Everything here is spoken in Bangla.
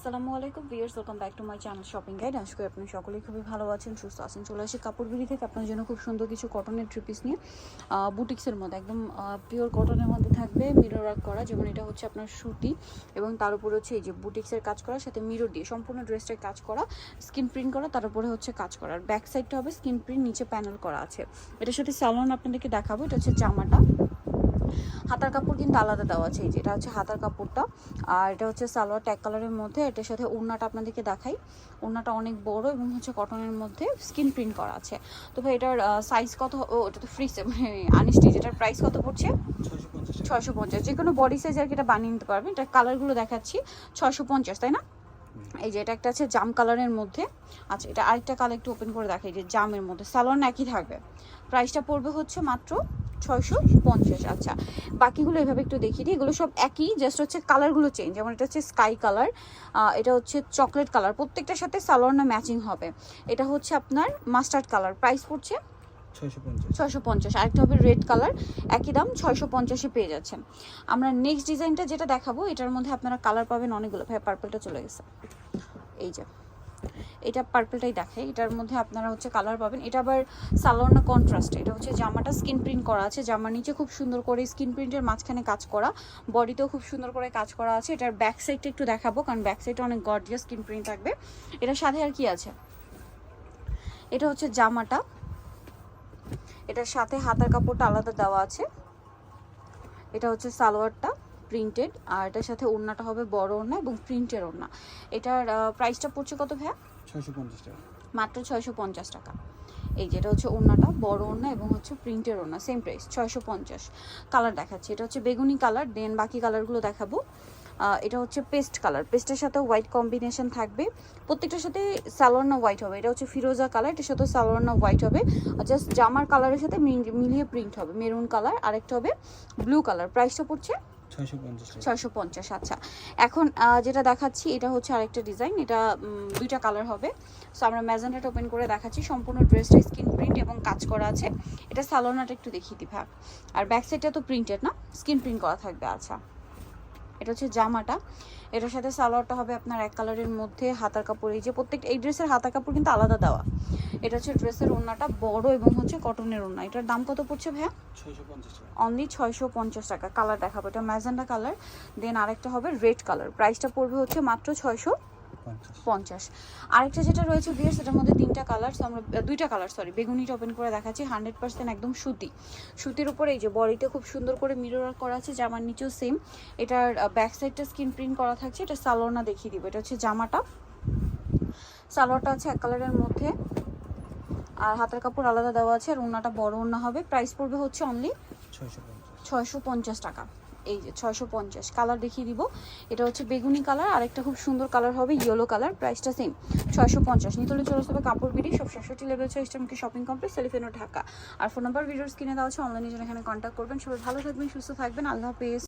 আসসালামু আলাইকুম viewers welcome back to my channel shopping guide আশা করি আপনি সকলেই খুবই ভালো আছেন, সুস্থ আছেন। চলে আসি কাপড় বিড়ি থেকে। আপনার জন্য খুব সুন্দর কিছু কটনের ট্রিপিস নিয়ে। বুটিক্সের মধ্যে। একদম পিওর কটনের মধ্যে থাকবে মিরর ওয়ার্ক করা। যেমন এটা হচ্ছে আপনার সুতি এবং তার উপরে হচ্ছে এই যে বুটিক্সের কাজ করা, সাথে মিরর দিয়ে সম্পূর্ণ ড্রেসটার কাজ করা স্কিন প্রিন্ট করা, তার উপরে হচ্ছে কাজ করা। আর ব্যাক সাইডটা হবে স্কিন প্রিন্ট নিচে প্যানেল করা আছে। এটার সাথে স্যালন আপনাদেরকে দেখাবো। এটা হচ্ছে জামাটা। হাতার কাপড় কিন্তু আলাদা দেওয়া আছে এই যে এটা হচ্ছে হাতার কাপড়টা। আর এটা হচ্ছে সালোয়ার ট্যাগ কালারের মধ্যে এটার সাথে ওড়নাটা আপনাদেরকে দেখাই। ওড়নাটা অনেক বড় এবং হচ্ছে কটনের মধ্যে স্কিন প্রিন্ট করা আছে। তো ভাই এটার সাইজ কত ও এটা তো ফ্রি মানে আনস্টিচ এটার প্রাইস কত পড়ছে? ছয়শো পঞ্চাশ যে কোনো বডি সাইজ আর কি এটা বানিয়ে নিতে পারবেন। এটার কালারগুলো দেখাচ্ছি। ছয়শো পঞ্চাশ তাই না? এই যে এটা একটা আছে জাম কালারের মধ্যে। আচ্ছা এটা আরেকটা কালার একটু ওপেন করে দেখাই যে জামের মধ্যে। স্যালোন একই থাকবে। প্রাইসটা পড়বে হচ্ছে মাত্র ছয়শো পঞ্চাশ। আচ্ছা বাকিগুলো এভাবে একটু দেখিয়ে দিই। এগুলো সব একই জাস্ট হচ্ছে কালারগুলো চেঞ্জ যেমন এটা হচ্ছে স্কাই কালার এটা হচ্ছে চকলেট কালার প্রত্যেকটার সাথে সালোয়ারনা ম্যাচিং হবে। এটা হচ্ছে আপনার মাস্টার্ড কালার প্রাইস পড়ছে ছয়শো পঞ্চাশ। আরেকটা হবে রেড কালার একই দাম ছয়শো পঞ্চাশে পেয়ে যাচ্ছেন। আমরা নেক্সট ডিজাইনটা যেটা দেখাবো এটার মধ্যে আপনারা কালার পাবেন অনেকগুলো। ভাই পার্পলটা চলে গেছে। এই যে। এটা পার্পলটাই দেখে এটার মধ্যে আপনারা হচ্ছে কালার পাবেন। এটা আবার সালোয়ার না কন্ট্রাস্ট এটা হচ্ছে জামাটা স্কিন প্রিন্ট করা আছে। জামার নিচে খুব সুন্দর করে স্কিন প্রিন্টের মাঝখানে কাজ করা। বডিতেও খুব সুন্দর করে কাজ করা আছে। এটার ব্যাক সাইডটা একটু দেখাবো, কারণ ব্যাক সাইডটা অনেক গর্জিয়াস স্কিন প্রিন্ট থাকবে। এটার সাথে আর কি আছে? এটা হচ্ছে জামাটা। এটার সাথে হাতার কাপড়টা আলাদা দেওয়া আছে। এটা হচ্ছে সালোয়ারটা। প্রিন্টেড আর এটার সাথে ওড়নাটা হবে বড় ওড়না এবং প্রিন্টের ওড়না। এটার প্রাইসটা পড়ছে কত ভাইয়া? ছয়শো পঞ্চাশ টাকা। মাত্র ছয়শো পঞ্চাশ টাকা। এই যেটা হচ্ছে ওড়নাটা বড় ওড়না এবং হচ্ছে প্রিন্টের ওড়না সেম প্রাইস ছয়শো পঞ্চাশ। কালার দেখাচ্ছি এটা হচ্ছে বেগুনি কালার দেন বাকি কালারগুলো দেখাবো। এটা হচ্ছে পেস্ট কালার পেস্টের সাথে হোয়াইট কম্বিনেশন থাকবে। প্রত্যেকটার সাথে সালোয়ারনা হোয়াইট হবে এটা হচ্ছে ফিরোজা কালার এটার সাথে সালোয়ারনা হোয়াইট হবে। জাস্ট জামার কালারের সাথে মিল- মিলিয়ে প্রিন্ট হবে মেরুন কালার আরেকটা হবে ব্লু কালার প্রাইসটা পড়ছে ছয়শো পঞ্চাশ আচ্ছা। এখন যেটা দেখাচ্ছি, এটা হচ্ছে আরেকটা ডিজাইন। এটা দুইটা কালার হবে। সো আমরা ম্যাজেন্টাটা ওপেন করে দেখাচ্ছি। সম্পূর্ণ ড্রেসটা স্কিন প্রিন্ট এবং কাজ করা আছে। এটা সালোনাটা একটু দেখিয়ে দিই ভাগ আর ব্যাক সাইডটা তো প্রিন্টেড না? স্কিন প্রিন্ট করা থাকবে আচ্ছা। এটা হচ্ছে জামাটা। এটার সাথে সালোয়ারটা হবে আপনার এক কালারের মধ্যে হাতার কাপড়। এই যে প্রত্যেকটা এই ড্রেসের হাতার কাপড় কিন্তু আলাদা দেওয়া। এটা হচ্ছে ড্রেসের ওনাটা বড় এবং হচ্ছে কটনের ওনা এটার দাম কত পড়ছে ভাইয়া? ছয়শো অনলি ছয়শো পঞ্চাশ টাকা। কালার দেখাবো। এটা ম্যাজেন্ডা কালার। দেন আরেকটা হবে রেড কালার। প্রাইসটা পড়বে হচ্ছে মাত্র ছয়শো পঞ্চাশ। আরেকটা যেটা রয়েছে বিয়ার সেটার মধ্যে তিনটা কালার আমরা দুইটা কালার সরি বেগুনিটা ওপেন করে দেখাচ্ছি হান্ড্রেড পার্সেন্ট একদম সুতি। সুতির উপরে এই যে বডিতে খুব সুন্দর করে মিরর করা আছে জামার নিচেও সেম এটার ব্যাক সাইডটা স্কিন প্রিন্ট করা থাকছে এটা সালোয়ারনা দেখিয়ে দিব এটা হচ্ছে জামাটা। সালোয়ারটা আছে এক কালারের মধ্যে। আর হাতের কাপড় আলাদা দেওয়া আছে আর ওড়নাটা বড় ওড়না হবে। প্রাইস পড়বে হচ্ছে অনলি ছয়শো পঞ্চাশ টাকা। এই যে ছয়শো পঞ্চাশ কালার দেখিয়ে দিব। এটা হচ্ছে বেগুনি কালার আর একটা খুব সুন্দর কালার হবে ইয়েলো কালার প্রাইসটা সেম ছয়শো পঞ্চাশ। নিতলে চলে আসতে হবে কাপড় বিড়ি, সব সাতষট্টি লেভেল ছয় ইস্টামকে শপিং কমপ্লেক্স সেলিফেনো ঢাকা আর ফোন নাম্বার ভিডিওস কিনে দেওয়া হচ্ছে অনলাইনে জন্য এখানে কন্ট্যাক্ট করবেন। সবাই ভালো থাকবেন, সুস্থ থাকবেন, আল্লাহ হাফেজ।